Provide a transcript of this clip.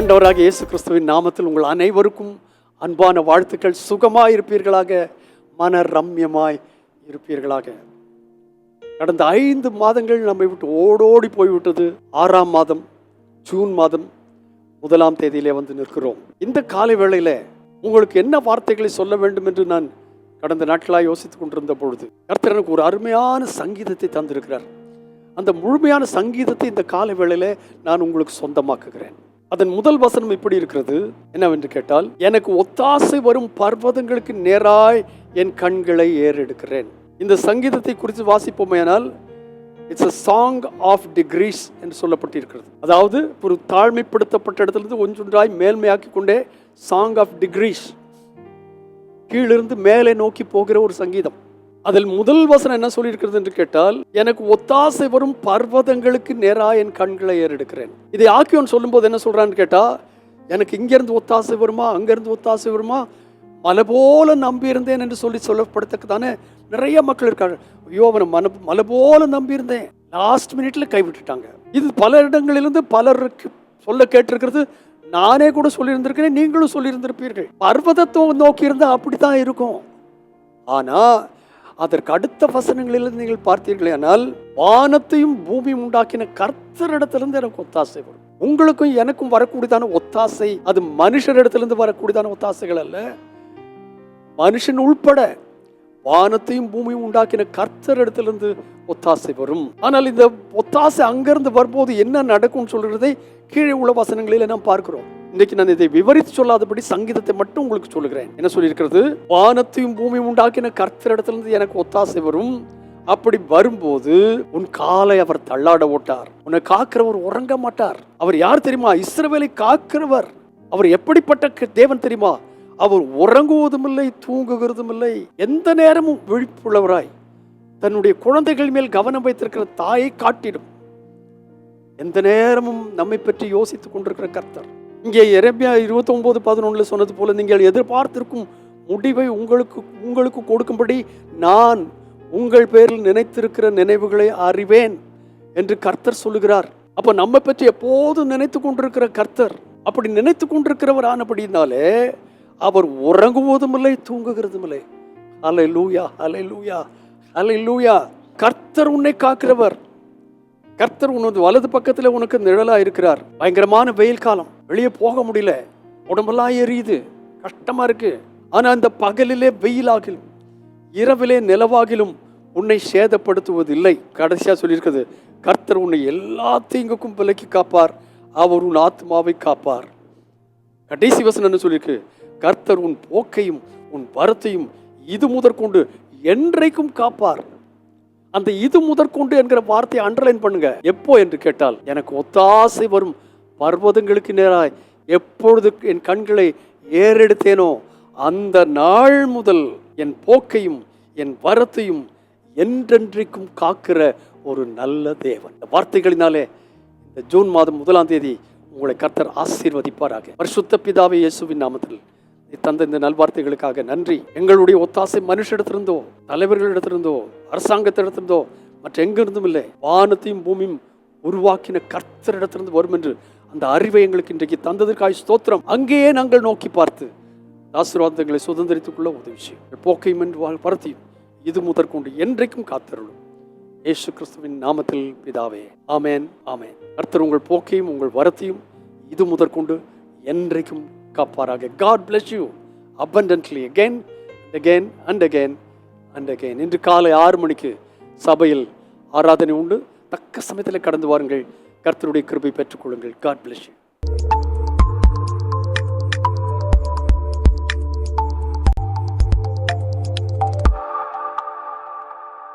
ஆண்டவராக இயேசு கிறிஸ்துவின் நாமத்தில் உங்கள் அனைவருக்கும் அன்பான வாழ்த்துக்கள். சுகமாய் இருப்பீர்களாக மன ரம்யமாய் இருப்பீர்களாக. கடந்த ஐந்து மாதங்கள் நம்மை விட்டு ஓடோடி போய்விட்டது. ஆறாம் மாதம் ஜூன் மாதம் முதலாம் தேதியிலே வந்து நிற்கிறோம். இந்த காலை வேளையில் உங்களுக்கு என்ன வார்த்தைகளை சொல்ல வேண்டும் என்று நான் கடந்த நாட்களாக யோசித்துக் கொண்டிருந்த பொழுது கர்த்தர் எனக்கு ஒரு அருமையான சங்கீதத்தை தந்திருக்கிறார். அந்த முழுமையான சங்கீதத்தை இந்த காலை வேளையில் நான் உங்களுக்கு சொந்தமாக்குகிறேன். அதன் முதல் வசனம் இப்படி இருக்கிறது. என்னவென்று கேட்டால் எனக்கு ஒத்தாசை வரும் பர்வதங்களுக்கு நேராய் என் கண்களை ஏறெடுக்கிறேன். இந்த சங்கீதத்தை குறித்து வாசிப்போமேனால் it's a song of degrees என்று சொல்லப்பட்டிருக்கிறது. அதாவது ஒரு தாழ்மைப்படுத்தப்பட்ட இடத்திலிருந்து ஒன்றொன்றாய் மேல்மையாக்கி கொண்டே சாங் ஆஃப் டிகிரீஸ் கீழிருந்து மேலே நோக்கி போகிற ஒரு சங்கீதம். அதில் முதல் வசனம் என்ன சொல்லியிருக்கிறது என்று கேட்டால் எனக்கு ஒத்தாசை வரும் பர்வதங்களுக்கு நேராக என் கண்களை ஏறெடுக்கிறேன். இதை ஆக்கியோன் சொல்லும்போது என்ன சொல்கிறான்னு கேட்டால் எனக்கு இங்கேருந்து ஒத்தாசை வருமா? அங்கேருந்து ஒத்தாசை வருமா? மலை போல நம்பியிருந்தேன் என்று சொல்லி சொல்லப்படத்தக்க தானே நிறைய மக்கள் இருக்காங்க. ஐயோ அவனை மன மலை போல நம்பியிருந்தேன் லாஸ்ட் மினிட்ல கைவிட்டுட்டாங்க இது பல இடங்களிலிருந்து பலருக்கு சொல்ல கேட்டிருக்கிறது. நானே கூட சொல்லியிருந்திருக்கிறேன். நீங்களும் சொல்லியிருந்திருப்பீர்கள். பர்வதத்தை நோக்கி இருந்தால் அப்படித்தான் இருக்கும். ஆனால் அதற்கு அடுத்த வசனங்களிலிருந்து நீங்கள் பார்த்தீர்களேனால் வானத்தையும் பூமியும் உண்டாக்கின கர்த்தரிடத்திலிருந்து எனக்கு ஒத்தாசை வரும். உங்களுக்கும் எனக்கும் வரக்கூடியதான ஒத்தாசை அது மனுஷரிடத்திலிருந்து வரக்கூடியதான ஒத்தாசைகள் அல்ல. மனுஷன் உள்பட வானத்தையும் பூமியும் உண்டாக்கின கர்த்தர் இடத்திலிருந்து ஒத்தாசை வரும். ஆனால் இந்த ஒத்தாசை அங்கிருந்து வரும்போது என்ன நடக்கும்னு சொல்றதை கீழே உள்ள வசனங்களில் நாம் பார்க்கிறோம். இன்னைக்கு நான் இதை விவரித்து சொல்லாதபடி சங்கீதத்தை மட்டும் உங்களுக்கு சொல்லுகிறேன். என்ன சொல்லியிருக்கிறது? வானத்தையும் பூமியும் உண்டாக்கின கர்த்தரிடத்திலிருந்து எனக்கு ஒத்தாசை வரும். அப்படி வரும்போது உன் காலை அவர் தள்ளாட ஓட்டார். உன்னை காக்கிறவர் உறங்க மாட்டார். அவர் யார் தெரியுமா? இஸ்ரவேலை காக்கிறவர். அவர் எப்படிப்பட்ட க- தேவன் தெரியுமா? அவர் உறங்குவதும் இல்லை தூங்குகிறதும் இல்லை எந்த நேரமும் விழிப்புள்ளவராய் தன்னுடைய குழந்தைகள் மேல் கவனம் வைத்திருக்கிற தாயை காட்டிடும். எந்த நேரமும் நம்மை பற்றி யோசித்துக் கொண்டிருக்கிற கர்த்தர். இங்கே எரேபியா இருபத்தி ஒன்பது சொன்னது போல நீங்கள் எதிர்பார்த்திருக்கும் முடிவை உங்களுக்கு உங்களுக்கு கொடுக்கும்படி நான் உங்கள் பேரில் நினைத்திருக்கிற நினைவுகளை அறிவேன் என்று கர்த்தர் சொல்லுகிறார். அப்ப நம்ம பற்றி எப்போதும் நினைத்து கொண்டிருக்கிற கர்த்தர் அப்படி நினைத்து கொண்டிருக்கிறவர் ஆனபடினாலே அவர் உறங்குவதும் இல்லை தூங்குகிறதும் இல்லை அலை லூயா அலை லூயா அலை லூயா கர்த்தர் உன்னை காக்கிறவர். கர்த்தர் உனது வலது பக்கத்தில் உனக்கு நிழலா இருக்கிறார் பயங்கரமான வெயில் காலம். வெளியே போக முடியல. உடம்பெல்லாம் எரியுது. கஷ்டமா இருக்கு. ஆனா அந்த பகலிலே வெயிலாகிலும் இரவிலே நிலவாகிலும் உன்னை சேதப்படுத்துவதில்லை. கடைசியா சொல்லியிருக்கிறது கர்த்தர் உன்னை எல்லா தீங்குக்கும் விலக்கி காப்பார். அவர் உன் ஆத்மாவை காப்பார். கடைசி வசனம் என்ன சொல்லியிருக்கு? கர்த்தர் உன் போக்கையும் உன் வரத்தையும் இது முதற்கொண்டு என்றைக்கும் காப்பார். அந்த இது முதற்கொண்டு என்கிற வார்த்தையை அண்டர்லைன் பண்ணுங்க. எப்போ என்று கேட்டால் எனக்கு ஒத்தாசை வரும். பர்வதங்களுக்கு நேராய் எப்பொழுது என் கண்களை ஏறெடுத்தேனோ அந்த நாள் முதல் என் போக்கையும் என் வரத்தையும் என்றென்றைக்கும் காக்கிற ஒரு நல்ல தேவன். வார்த்தைகளினாலே இந்த ஜூன் மாதம் முதலாம் தேதி உங்களை கர்த்தர் ஆசீர்வதிப்பாராக. பரிசுத்த பிதாவை இயேசுவின் நாமத்தில் தந்த இந்த நல்வார்த்தைகளுக்காக நன்றி. எங்களுடைய ஒத்தாசை மனுஷிடத்திலிருந்தோ தலைவர்களிடத்திலிருந்தோ அரசாங்கத்திடத்திலிருந்தோ மற்ற எங்கிருந்தும் இல்லை. வானத்தையும் பூமியும் உருவாக்கின கர்த்தரிடத்திலிருந்து வரும் என்று அந்த அறிவை எங்களுக்கு இன்றைக்கு தந்ததற்காக ஸ்தோத்திரம். அங்கேயே நாங்கள் நோக்கி பார்த்து ஆசீர்வாதங்களை சுதந்திரித்துக் கொள்ள உதவி செய்யும். போக்கையும் என்று வாழ் பரத்தியும் இது முதற்கொண்டு என்றைக்கும் காத்தருளும். ஏசு கிறிஸ்துவின் நாமத்தில் பிதாவே. ஆமேன் ஆமேன். கர்த்தர் உங்கள் போக்கையும் உங்கள் வரத்தையும் இது முதற்கொண்டு என்றைக்கும் காப்பாராக. God bless you abundantly again again and again and again இன்று காலை ஆறு மணிக்கு சபையில் ஆராதனை உண்டு. தக்க சமயத்தில் கடந்து வாருங்கள். கர்த்தருடைய கிருபை பெற்றுக்கொள்ளுங்கள். God bless you